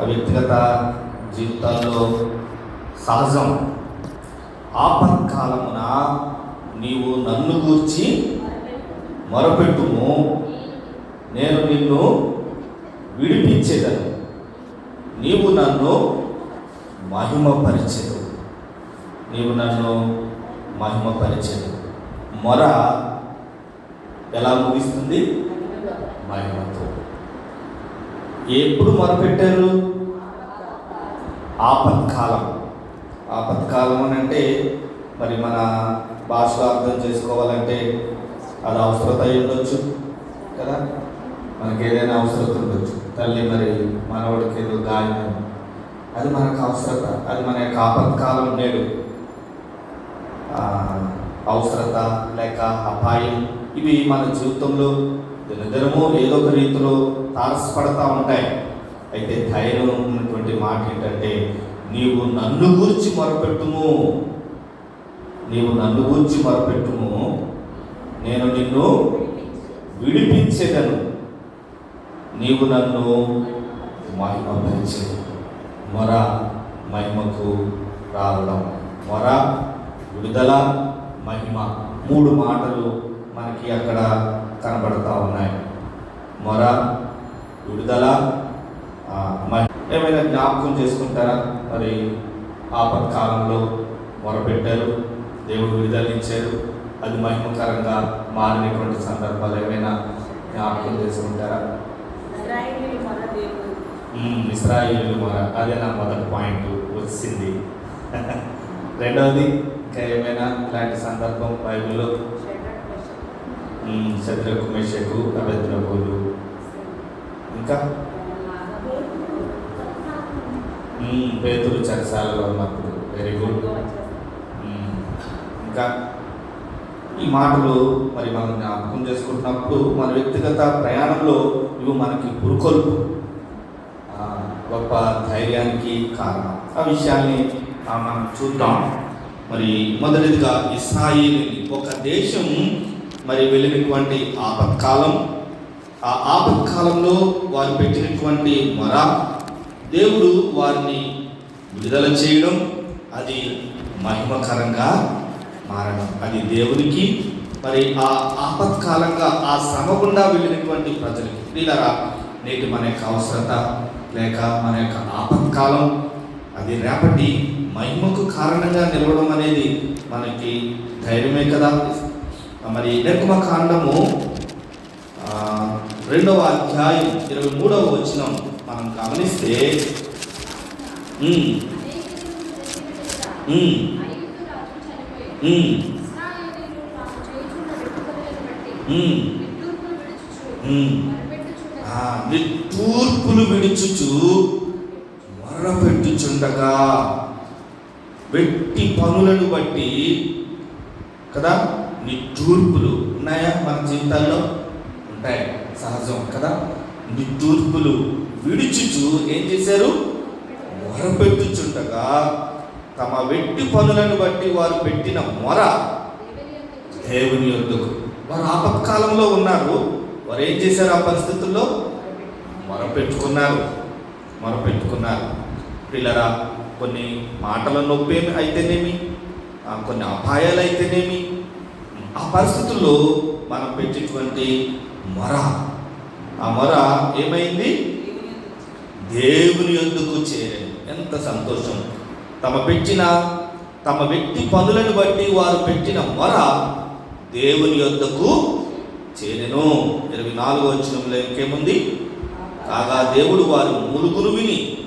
ఆ వ్యక్తిగత జీవితాల్లో సహజం. ఆపత్కాలమున నీవు నన్ను గూర్చి మొరపెట్టుము. నేను నిన్ను విడిపించేదను. నీవు నన్ను మహిమపరిచేదు నీవు నన్ను మహిమపరిచేదు మొర ఎలా ముగిస్తుంది? మహిమతో. ఎప్పుడు మొరపెట్టారు? ఆపత్కాలం. ఆపత్కాలం అని అంటే మరి మన భాషలో అర్థం చేసుకోవాలంటే అది అవసరత అయి ఉండొచ్చు కదా? మనకి ఏదైనా అవసరత ఉండొచ్చు. తల్లి మరి మనవాడికి ఏదో గాయం అది మనకు అవసరత. అది మన యొక్క ఆపత్కాలం నేడు అవసరత లేక అపాయం ఇవి మన జీవితంలో వీళ్ళిద్దరము ఏదో ఒక రీతిలో తారసపడతా ఉంటాయి. అయితే ధైర్యం ఉన్నటువంటి మాట ఏంటంటే నీవు నన్ను గూర్చి మొరపెట్టుము. నీవు నన్ను గూర్చి మొరపెట్టుము. నేను నిన్ను విడిపించేదను. నీవు నన్ను మహిమపరిచే మొర మహిమకు రావడం. మొర విడుదల మహిమ. మూడు మాటలు మనకి అక్కడ కనబడతా ఉన్నాయి. మొర విడుదల ఏమైనా జ్ఞాపకం చేసుకుంటారా? మరి ఆపత్కాలంలో మొరపెట్టారు దేవుడు విడుదల ఇచ్చారు అది మహిమకరంగా మారినటువంటి సందర్భాలు ఏమైనా జ్ఞాపకం చేసుకుంటారా? ఇస్రాయేలు మొర అదే నా మొదటి పాయింట్ వచ్చింది. రెండవది ఇంకా ఏమైనా ఇలాంటి సందర్భం బైబిల్లో? శత్రుకు మెషకు అభద్రకులు ఇంకా? పేదలు చరసాలలో ఉన్నప్పుడు. Very good hmm. ఇంకా? ఈ మాటలు మరి మనం జ్ఞాపకం చేసుకుంటున్నప్పుడు మన వ్యక్తిగత ప్రయాణంలో ఇవి మనకి పురుకొల్పు గొప్ప ధైర్యానికి కారణం. ఆ విషయాన్ని మనం చూద్దాం. మరి మొదటిదిగా ఇస్రాయిల్ ఒక దేశం మరి వెళ్ళినటువంటి ఆపత్కాలం. ఆ ఆపత్కాలంలో వారు పెట్టినటువంటి మొర దేవుడు వారిని విడుదల చేయడం అది మహిమకరంగా మారడం. అది దేవునికి మరి ఆ ఆపత్కాలంగా ఆ శ్రమ గుండా వెళ్ళినటువంటి ప్రజలకి. వీళ్ళరా నేటి మన యొక్క అవసరత లేక మన యొక్క ఆపత్కాలం అది రేపటి మహిమకు కారణంగా నిలవడం అనేది మనకి ధైర్యమే కదా. మరి నిర్గమ కాండము రెండవ అధ్యాయం ఇరవై మూడవ వచనం మనం గమనిస్తే ఉమ్, ఉమ్, ఉమ్, ఉమ్, నిట్టూర్పులు విడుచుచు వెట్టి పనులను బట్టి కదా? నిట్టూర్పులు ఉన్నాయా మన జీవితాల్లో? ఉంటాయి. సహజం కదా? నిట్టూర్పులు విడిచుచు. ఏం చేశారు? మొరపెట్టుచుండగా తమ వెట్టి పనులను బట్టి వారు పెట్టిన మొర దేవుని యొద్దకు. వారు ఆపత్కాలంలో ఉన్నారు. వారు ఏం చేశారు ఆ పరిస్థితుల్లో? మొరపెట్టుకున్నారు మొరపెట్టుకున్నారు పిల్లరా కొన్ని మాటల నొప్పి అయితేనేమి? కొన్ని అపాయాలు అయితేనేమి? ఆ పరిస్థితుల్లో మనం పెట్టినటువంటి మొర ఆ మొర ఏమైంది? దేవుని ఎందుకు చేరారు ఎంత సంతోషం. తమ పెట్టిన తమ వ్యక్తి పనులను బట్టి వారు పెట్టిన మొర దేవుని యొద్దకు చేరెను. ఇరవై నాలుగో వచ్చినంలో ఇంకేముంది? కాగా దేవుడు వారి మూలుగురు విని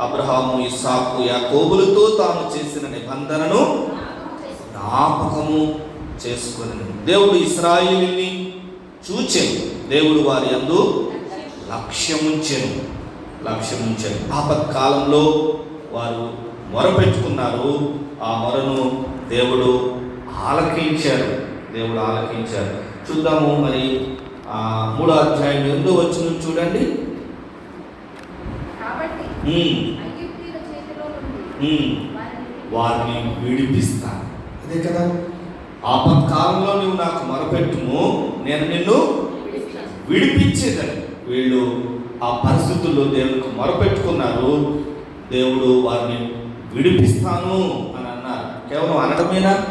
అబ్రహాము ఇస్సాకు యాకోబులతో తాను చేసిన నిబంధనను జ్ఞాపకము చేసుకుని దేవుడు ఇస్రాయిల్ని చూచెను. దేవుడు వారి యందు లక్ష్యముంచెను. లక్ష్యముంచెను. ఆపత్కాలంలో వారు మొరపెట్టుకున్నారు. ఆ మొరను దేవుడు ఆలకించారు దేవుడు ఆలకించారు చూద్దాము మరి ఆ మూడో అధ్యాయం ఎందుకు వచ్చిన చూడండి. వారిని విడిపిస్తాను అదే కదా. ఆపత్కాలంలో నువ్వు నాకు మొరపెట్టుము నేను నిన్ను. విడిపించేదని. వీళ్ళు ఆ పరిస్థితుల్లో దేవునికి మొరపెట్టుకున్నారు. దేవుడు వారిని విడిపిస్తాను అని అన్నారు. కేవలం అనడమేనా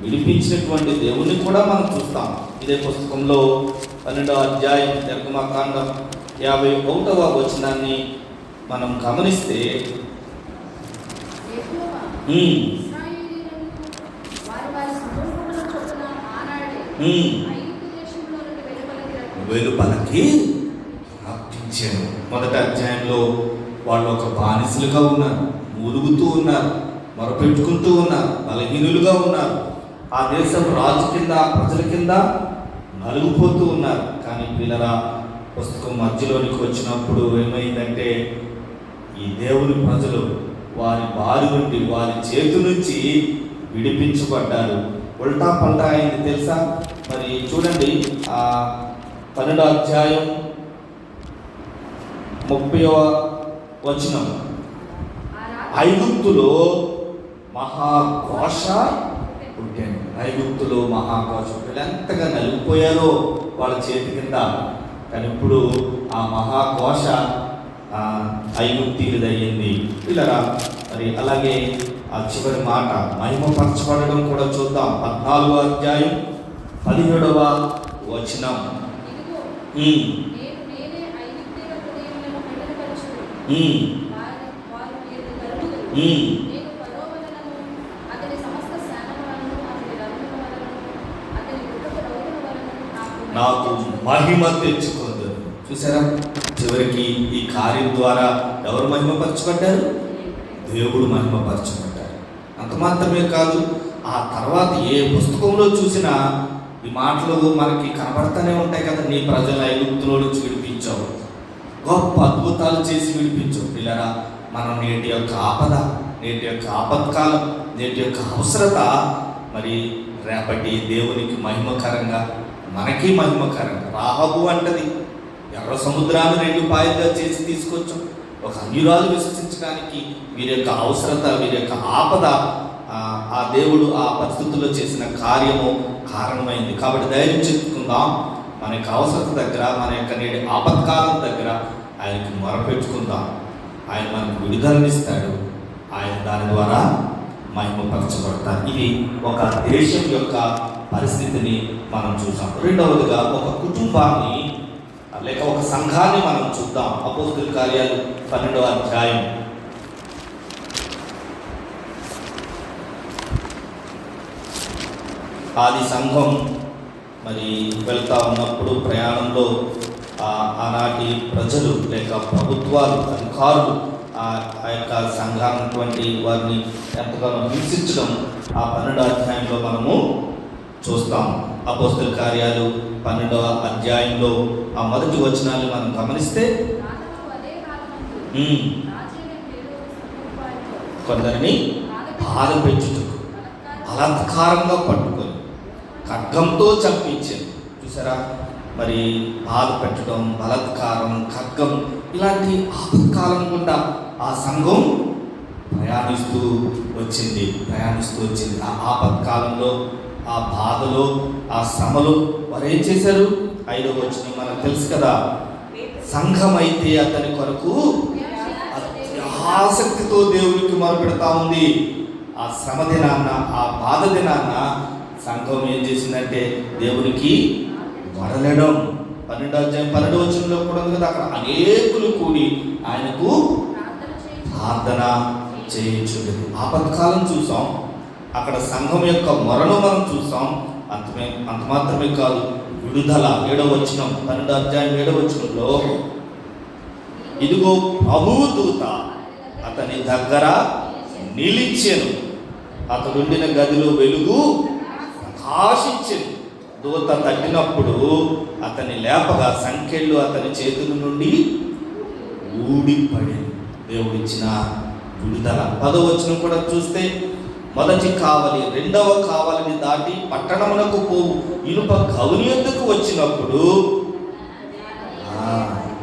విడిపించినటువంటి దేవుని కూడా మనం చూస్తాం. ఇదే పుస్తకంలో పన్నెండవ అధ్యాయం నిర్గమకాండం యాభై ఒకటవ వచనాన్ని మనం గమనిస్తే వెలుపలికి రప్పించి వెలుపలకి రప్పించాను మొదటి అధ్యాయంలో వాళ్ళు ఒక బానిసలుగా ఉన్నారు మూలుగుతూ ఉన్నారు మొరపెట్టుకుంటూ ఉన్నారు బలహీనులుగా ఉన్నారు. ఆ దేశం రాజు కింద ప్రజల కింద నలుగుపోతూ ఉన్నారు. కానీ పిల్లరా పుస్తకం మధ్యలోనికి వచ్చినప్పుడు ఏమైందంటే ఈ దేవుని ప్రజలు వారి బారి నుండి వారి చేతి నుంచి విడిపించబడ్డారు. ఉల్టా పల్టా అయింది తెలుసా? మరి చూడండి ఆ పన్నెండో అధ్యాయం ముప్పై వచనం. ఐగుప్తులో మహాఘోష పుట్టాను ఐగుప్తులో మహాఘోష వీళ్ళు ఎంతగా నలిగిపోయారో వాళ్ళ చేతి కింద. కానీ ఇప్పుడు ఆ మహాఘోష ఆ, ఐగుప్తీయులదయ్యింది పిల్లరా మరి అలాగే ఆ చివరి మాట మహిమపరచబడడం కూడా చూద్దాం. పద్నాలుగో అధ్యాయం పదిహేడవ వచనం. నాకు మహిమ తెచ్చుకుంది చూసారా? చివరికి ఈ కార్యం ద్వారా ఎవరు మహిమపరచబడ్డారు? దేవుడు. మహిమపరచబడ్డారు అంత మాత్రమే కాదు ఆ తర్వాత ఏ పుస్తకంలో చూసినా ఈ మాటలు మనకి కనబడతానే ఉంటాయి కదా నీ ప్రజల ఐగుప్తులో నుంచి విడిపించావు గొప్ప అద్భుతాలు చేసి విడిపించావు. పిల్లరా మనం నేటి యొక్క ఆపద నేటి యొక్క ఆపత్కాలం నేటి యొక్క అవసరత మరి రేపటి దేవునికి మహిమకరంగా మనకి మహిమకరంగా. రాహబు అంటది ఎర్ర సముద్రాన్ని రెండు పాయలుగా చేసి తీసుకొచ్చాం. ఒక అన్యురాలు విశ్వసించడానికి వీరి యొక్క అవసరత వీరి యొక్క ఆపద ఆ, దేవుడు ఆ పరిస్థితుల్లో చేసిన కార్యము కారణమైంది. కాబట్టి ధైర్యం చెప్పుకుందాం. మన యొక్క అవసరత దగ్గర మన యొక్క నేటి ఆపత్కాలం దగ్గర ఆయనకు మొరపెట్టుకుందాం. ఆయన మనకు విడుదలనిస్తాడు ఆయన దాని ద్వారా మహిమపరచబడతారు. ఇది ఒక దేశం యొక్క పరిస్థితిని మనం చూసాం. రెండవదిగా ఒక కుటుంబాన్ని లేక ఒక సంఘాన్ని మనం చూద్దాం. అపోస్తుల కార్యాలు పన్నెండవ అధ్యాయం. ఆది సంఘం మరి వెళ్తా ఉన్నప్పుడు ప్రయాణంలో ఆనాటి ప్రజలు లేక ప్రభుత్వాలు అధికారులు ఆ ఆ యొక్క సంఘాన్నటువంటి వారిని ఎంతగానో హింసించడం ఆ పన్నెండో అధ్యాయంలో మనము చూస్తాం. అపోస్తుల కార్యాలు పన్నెండవ అధ్యాయంలో ఆ మొదటి వచనాన్ని మనం గమనిస్తే కొందరిని బాధ పెంచుటకు బలాత్కారంగా పట్టుకొని. ఖడ్గంతో చంపించారు. చూసారా? మరి బాధ పెట్టడం బలత్కారం ఖడ్గం ఇలాంటి ఆపత్కాలం గుండా ఆ సంఘం ప్రయాణిస్తూ వచ్చింది. ప్రయాణిస్తూ వచ్చింది. ఆ ఆపత్కాలంలో ఆ బాధలో ఆ శ్రమలో వారు ఏం చేశారు? ఐదవ వచ్చిన మనకు తెలుసు కదా? సంఘం అయితే అతని కొరకు ఆసక్తితో దేవునికి మొరపెడతా ఉంది. ఆ శ్రమ దినాన్న ఆ బాధ దినాన్న సంఘం ఏం చేసిందంటే దేవునికి వరలడం పన్నెండు అధ్యాయం పన్నెండో వచ్చంలో కూడా ఉంది కదా అక్కడ అనేకులు కూడి ఆయనకు ప్రార్థన చేయించు ఆపత్కాలం చూసాం అక్కడ సంఘం యొక్క మొరను మనం చూసాం. అంతమే అంత మాత్రమే కాదు విడుదల ఏడవ వచ్చిన పన్నెండు అధ్యాయం ఏడవ వచ్చినంలో ఇదిగో ప్రభుదూత అతని దగ్గర నిలిచెను. అతడుండిన గదిలో వెలుగు ఆశించింది. దూత తట్టినప్పుడు అతని లేపగా సంఖ్యలు అతని చేతుల నుండి ఊడిపడి దేవుడిచ్చిన విడుదల. పదవచనం కూడా చూస్తే మొదటి కావలి రెండవ కావలిని దాటి పట్టణమునకు పోవు. ఇనుప కవుని ఎందుకు వచ్చినప్పుడు?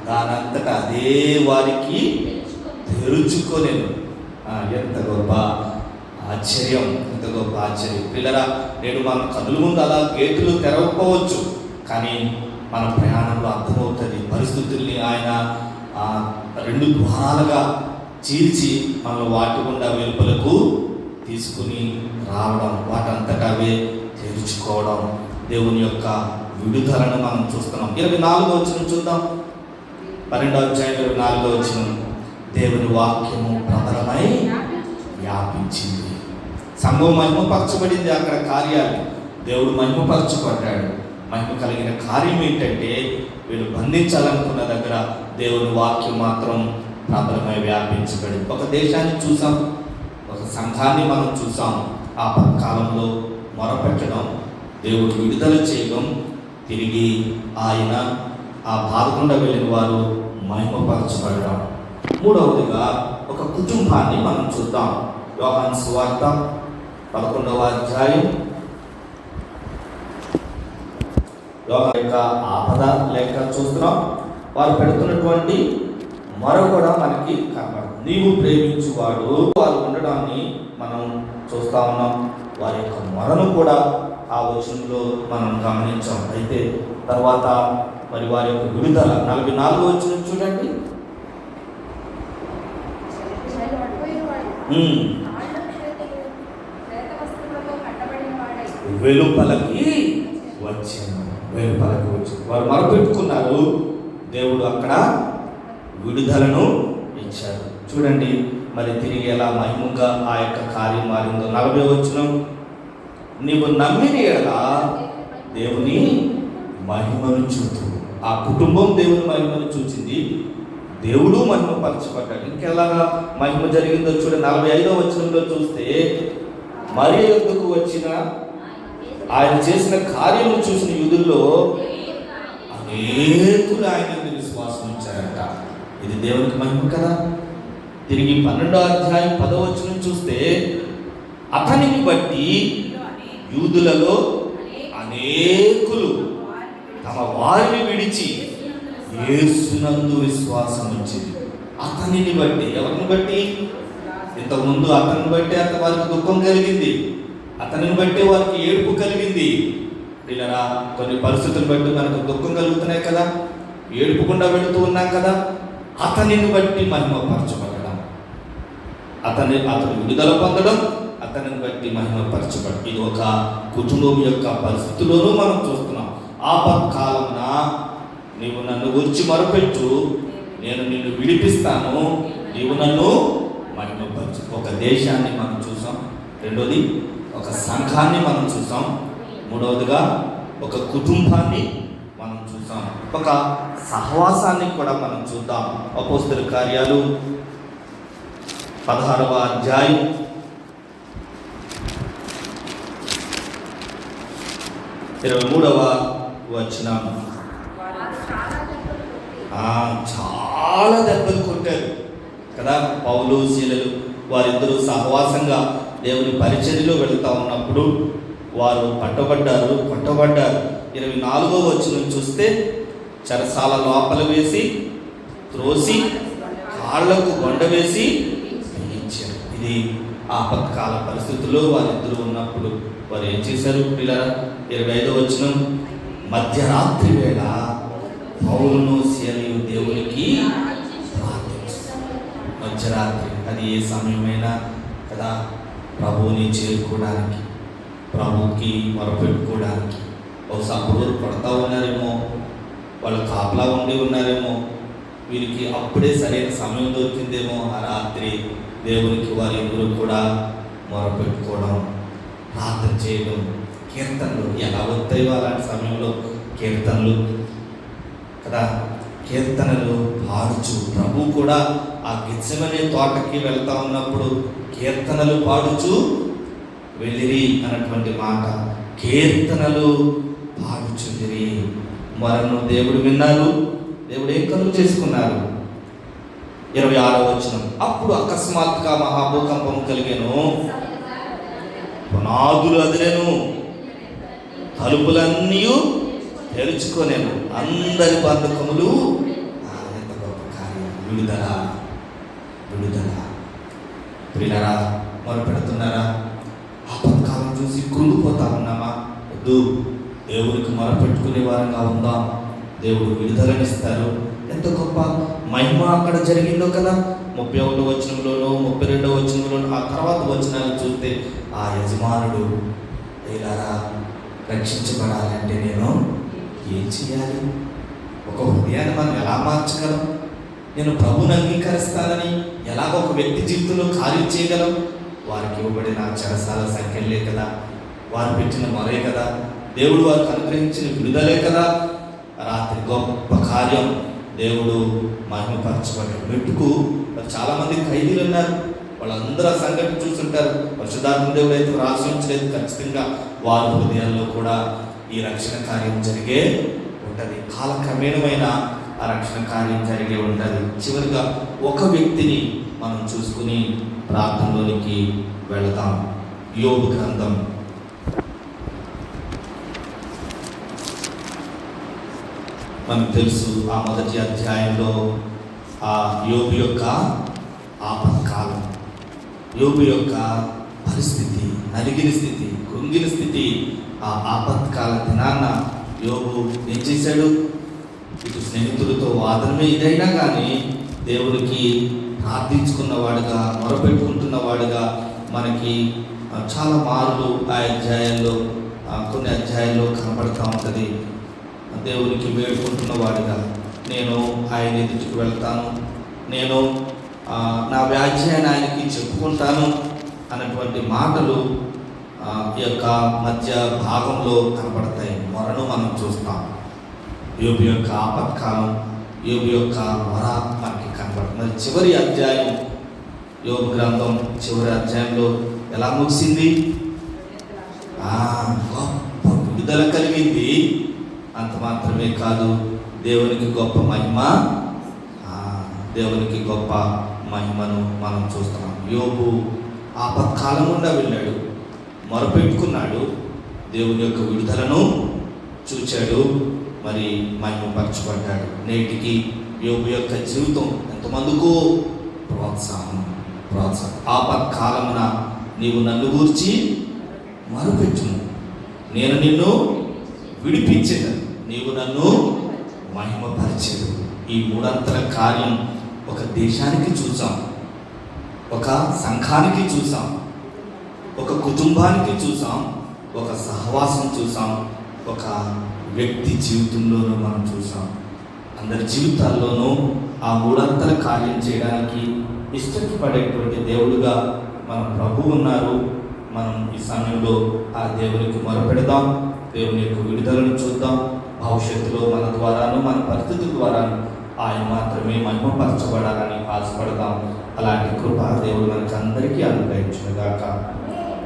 దానంతటా అదే వారికి తెరుచుకోలేను ఎంత గొప్ప ఆశ్చర్యం. ఎంత గొప్ప ఆశ్చర్యం. పిల్లరా నేడు మన కదుల ముందు అలా గేటులు తెరవకపోవచ్చు కానీ మన ప్రయాణంలో అర్థమవుతుంది. పరిస్థితుల్ని ఆయన రెండు ద్వారాలుగా చీల్చి మనం వాటి గుండా వెలుపలకు తీసుకుని రావడం వాటంతటా అవే తెరుచుకోవడం. దేవుని యొక్క విడుదలను మనం చూస్తున్నాం. ఇరవై నాలుగో వచ్చిన చూద్దాం. పన్నెండవ అధ్యాయం ఇరవై నాలుగో వచ్చిన దేవుని వాక్యము ప్రబలమై వ్యాపించింది. సంఘం మహిమపరచబడింది అక్కడ కార్యాలు. దేవుడు మహిమపరచబడ్డాడు. మహిమ కలిగిన కార్యం ఏంటంటే వీళ్ళు బంధించాలనుకున్న దగ్గర దేవుని వాక్యం మాత్రం ప్రబలమై వ్యాపించబడింది ఒక దేశాన్ని చూసాం ఒక సంఘాన్ని మనం చూసాం. ఆ పథకాలంలో మొరపెట్టడం దేవుడు విడుదల చేయడం తిరిగి ఆయన ఆ బాధకుండా వెళ్ళిన వారు మహిమపరచబడడం. మూడవదిగా ఒక కుటుంబాన్ని మనం చూద్దాం. యోహాన్ సువార్త పదకొండవ అధ్యాయం. యోహాన్ యొక్క ఆపద లేక చూస్తున్నాం. వారు పెడుతున్నటువంటి మొర కూడా మనకి కనబడుతుంది నీవు ప్రేమించువాడు. వారు ఉండడాన్ని మనం చూస్తా ఉన్నాం. వారి యొక్క మొరను కూడా ఆ వచనంలో మనం గమనించాం. అయితే తర్వాత మరి వారి యొక్క విడుదల నలభై నాలుగు వచ్చిన చూడండి. వెలుపలకి వచ్చింది. వెలుపలకి వచ్చింది. వారు మరపెట్టుకున్నారు. దేవుడు అక్కడ విడుదలను ఇచ్చారు చూడండి మరి తిరిగి ఎలా మహిమగా ఆ యొక్క కార్యం మారిందో. నలభై వచ్చిన నీవు నమ్మిన ఎలా దేవుని మహిమను చూచు ఆ కుటుంబం దేవుని మహిమను చూచింది. దేవుడు మహిమ పరచబడ్డాడు ఇంకెలాగా మహిమ జరిగిందో చూడండి. నలభై ఐదో వచనంలో చూస్తే మరి ఎందుకు వచ్చిన ఆయన చేసిన కార్యము చూసిన యుధుల్లో అనేకులు ఆయన విశ్వాసం ఉంచారంట. ఇది దేవునికి మహిమ కదా? తిరిగి పన్నెండో అధ్యాయం పదవచనం చూస్తే అతనిని బట్టి యూదులలో అనేకులు తమ వారిని విడిచి ఏసునందు విశ్వాసం వచ్చింది అతనిని బట్టి ఎవరిని బట్టి? ఇంతకుముందు అతనిని బట్టి అంత వారికి దుఃఖం కలిగింది. అతనిని బట్టి వారికి ఏడుపు కలిగింది. పిల్లరా కొన్ని పరిస్థితులు బట్టి మనకు దుఃఖం కలుగుతున్నాయి కదా. ఏడుపుకుండా వెళుతూ ఉన్నాం కదా. అతనిని బట్టి మహిమపరచబడడం. అతని అతను విడుదల పొందడం అతనిని బట్టి మహిమపరచబడడం ఇది ఒక కుటుంబం యొక్క పరిస్థితుల్లోనూ మనం చూస్తున్నాం. ఆపత్కాలమున నీవు నన్ను గురించి మరపెట్టు. నేను నిన్ను విడిపిస్తాను. నీవు నన్ను మహిమపరచు. ఒక దేశాన్ని మనం చూసాం. రెండోది ఒక సంఘాన్ని మనం చూసాం మూడవదిగా ఒక కుటుంబాన్ని మనం చూసాం ఒక సహవాసాన్ని కూడా మనం చూద్దాం. అపోస్తుల కార్యాలు పదహారవ అధ్యాయం. ఇరవై మూడవ వచ్చిన చాలా దెబ్బలు కొట్టారు. కదా పౌలు శీలలు వారిద్దరూ సహవాసంగా దేవుని పరిచర్యలో వెళ్తా ఉన్నప్పుడు వారు పట్టబడ్డారు పట్టబడ్డారు. ఇరవై నాలుగో వచ్చిన చూస్తే చరసాల లోపల వేసి త్రోసి కాళ్ళకు కొండ వేసి ఇచ్చారు ఇది ఆపత్కాల పరిస్థితుల్లో వారిద్దరూ ఉన్నప్పుడు వారు ఏం చేశారు పిల్లల ఇరవై ఐదో వచ్చిన మధ్యరాత్రి వేళ పౌరును శీలయు దేవునికి ప్రార్థించారు. మధ్యరాత్రి అది ఏ సమయమైనా కదా? ప్రభువుని చేరుకోవడానికి ప్రభుకి మొరపెట్టుకోవడానికి. బహుశా అప్పుడు పడతా ఉన్నారేమో వాళ్ళు కాపలా ఉండి ఉన్నారేమో వీరికి అప్పుడే సరైన సమయం దొరికిందేమో ఆ రాత్రి దేవునికి వారి ఇద్దరు కూడా మొరపెట్టుకోవడం ప్రార్థన చేయడం కీర్తనలు ఎలా వస్తాయో అలాంటి సమయంలో కీర్తనలు కదా. కీర్తనలు పాడుచు. ప్రభు కూడా ఆ గిచ్చమనే తోటకి వెళ్తా ఉన్నప్పుడు కీర్తనలు పాడుచు వెళ్ళిరి అన్నటువంటి మాట. కీర్తనలు పాడుచుందిరి మరను దేవుడు విన్నారు దేవుడు ఏం కలుగు చేసుకున్నారు? ఇరవై ఆరో వచనం. అప్పుడు అకస్మాత్తుగా మహాభూకంపం కలిగాను. పునాదులు అదిలేను. తలుపులన్నీ తెలుసుకోలేము అందరి బంధకములు ఎంత గొప్ప కార్యం. విడుదల విడుదల. ప్రియులరా మొరపెడుతున్నారా ఆపత్కాలం చూసి కృంగిపోతా ఉన్నామా? వద్దు. దేవుడికి మొరపెట్టుకునే వారంగా ఉందాం. దేవుడు విడుదలనిస్తారు ఎంత గొప్ప మహిమ అక్కడ జరిగిందో కదా. ముప్పై ఒకటో వచనంలోనూ ముప్పై రెండో వచనంలోనూ ఆ తర్వాత వచనాలు చూస్తే ఆ యజమానుడు ఇలారా రక్షించబడాలంటే నేను ఏం చేయాలి? ఒక హృదయాన్ని మనం ఎలా మార్చగలం? నేను ప్రభుని అంగీకరిస్తానని ఎలాగ ఒక వ్యక్తి జీవితంలో కార్యం చేయగలం? వారికి ఇవ్వబడిన చెరసాల సంఖ్యలే కదా. వారు పెట్టిన మరే కదా. దేవుడు వారికి అనుగ్రహించిన విడుదలే కదా. రాత్రి గొప్ప కార్యం. దేవుడు మహిమపరచబడ్డాడు మెట్టుకు చాలామంది ఖైదీలు ఉన్నారు. వాళ్ళందరూ ఆ సంఘటన చూస్తుంటారు. పరిశుధాత్మ దేవుడు అయితే రాసి ఉంచలేదు ఖచ్చితంగా. వారి హృదయాల్లో కూడా ఈ రక్షణ కార్యం జరిగే ఉంటుంది. కాలక్రమేణమైన ఆ రక్షణ కార్యం జరిగే ఉంటుంది. చివరిగా ఒక వ్యక్తిని మనం చూసుకుని ప్రార్థనలోనికి వెళతాం. యోగ గ్రంథం. మనకు తెలుసు ఆ మొదటి అధ్యాయంలో ఆ యోగు యొక్క ఆపత్కాలం యోగు యొక్క పరిస్థితి నలిగిన స్థితి కృంగిన స్థితి ఆ ఆపత్కాల దినాన యోగు ఏం చేశాడు? ఇటు స్నేహితులతో వాదనమే ఇదైనా కానీ దేవుడికి ప్రార్థించుకున్నవాడుగా మొరపెట్టుకుంటున్నవాడుగా మనకి చాలా మార్లు ఆ అధ్యాయంలో కొన్ని అధ్యాయాల్లో కనబడుతూ ఉంటుంది. దేవునికి వేడుకుంటున్నవాడుగా నేను ఆయన ఎదుటికి వెళ్తాను. నేను నా వ్యాధ్యాన్ని ఆయనకి చెప్పుకుంటాను అనేటువంటి మాటలు యొక్క మధ్య భాగంలో కనపడతాయి మొరను మనం చూస్తాం. యోబు యొక్క ఆపత్కాలం యోబు యొక్క వర మనకి కనపడుతుంది చివరి అధ్యాయం యోగ గ్రంథం చివరి అధ్యాయంలో ఎలా ముగిసింది? గొప్ప విడుదల కలిగింది. అంత మాత్రమే కాదు దేవునికి గొప్ప మహిమ దేవునికి గొప్ప మహిమను మనం చూస్తున్నాం. యోగు ఆపత్కాలం గుండా వెళ్ళాడు. మొరపెట్టుకున్నాడు దేవుని యొక్క విడుదలను చూచాడు. మరి మహిమపరచబడ్డాడు. నేటికి యోగు యొక్క జీవితం ఎంతమందికో ప్రోత్సాహం ప్రోత్సాహం. ఆపత్కాలమున నీవు నన్ను గూర్చి మొరపెట్టును నేను నిన్ను విడిపించేది నీవు నన్ను మహిమపరిచేది ఈ మూడంతల కార్యం ఒక దేశానికి చూసాం. ఒక సంఘానికి చూసాం. ఒక కుటుంబానికి చూసాం ఒక సహవాసం చూసాం ఒక వ్యక్తి జీవితంలోనూ మనం చూసాం. అందరి జీవితాల్లోనూ ఆ మూడంతల కార్యం చేయడానికి ఇష్టపడేటువంటి దేవుడుగా మన ప్రభు ఉన్నారు. మనం ఈ సమయంలో ఆ దేవునికి మొరపెడదాం దేవుని యొక్క విడుదలను చూద్దాం. భవిష్యత్తులో మన ద్వారాను మన పరిస్థితి ద్వారాను ఆయన మాత్రమే మహిమపరచబడాలని ఆశపడదాం అలాంటి కృప దేవుడు మనకి అందరికీ అనుగ్రహించుగాక